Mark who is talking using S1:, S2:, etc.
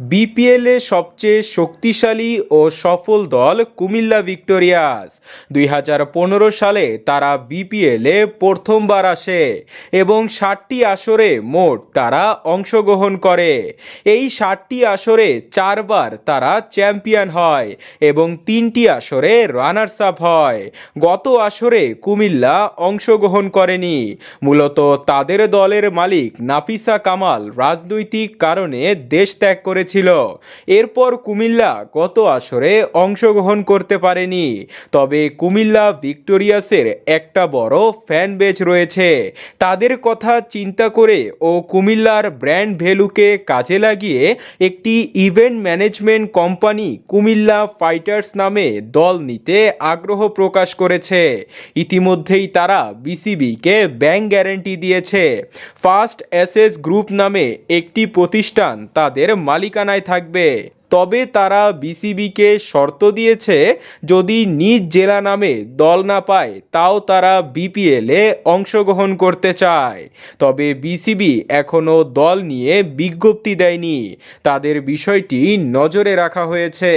S1: বিপিএলে সবচেয়ে শক্তিশালী ও সফল দল কুমিল্লা ভিক্টোরিয়াস। দুই হাজার পনেরো সালে তারা বিপিএলে প্রথমবার আসে এবং ষাটটি আসরে মোট তারা অংশগ্রহণ করে। এই ষাটটি আসরে চারবার তারা চ্যাম্পিয়ন হয় এবং তিনটি আসরে রানার্স আপ হয়। গত আসরে কুমিল্লা অংশগ্রহণ করেনি। মূলত তাদের দলের মালিক নাফিসা কামাল রাজনৈতিক কারণে দেশ ত্যাগ করেছিল এরপর কুমিল্লা গত আসরে অংশগ্রহণ করতে পারেনি। তবে কুমিল্লা ভিক্টোরিয়াসের একটা বড় ফ্যান বেজ রয়েছে। তাদের কথা চিন্তা করে ও কুমিল্লার ব্র্যান্ড ভ্যালুকে কাজে লাগিয়ে একটি event management company Comilla fighters নামে দল নিতে আগ্রহ প্রকাশ করেছে। ইতিমধ্যেই তারা বিসিবিকে ব্যাংক গ্যারেন্টি দিয়েছে। ফার্স্ট এসএস গ্রুপ নামে একটি প্রতিষ্ঠান তাদের মালিকানায় থাকবে। তবে তারা বিসিবিকে শর্ত দিয়েছে, যদি নিজ জেলা নামে দল না পায়, তাও তারা বিপিএলে অংশগ্রহণ করতে চায়। তবে বিসিবি এখনও দল নিয়ে বিজ্ঞপ্তি দেয়নি। তাদের বিষয়টি নজরে রাখা হয়েছে।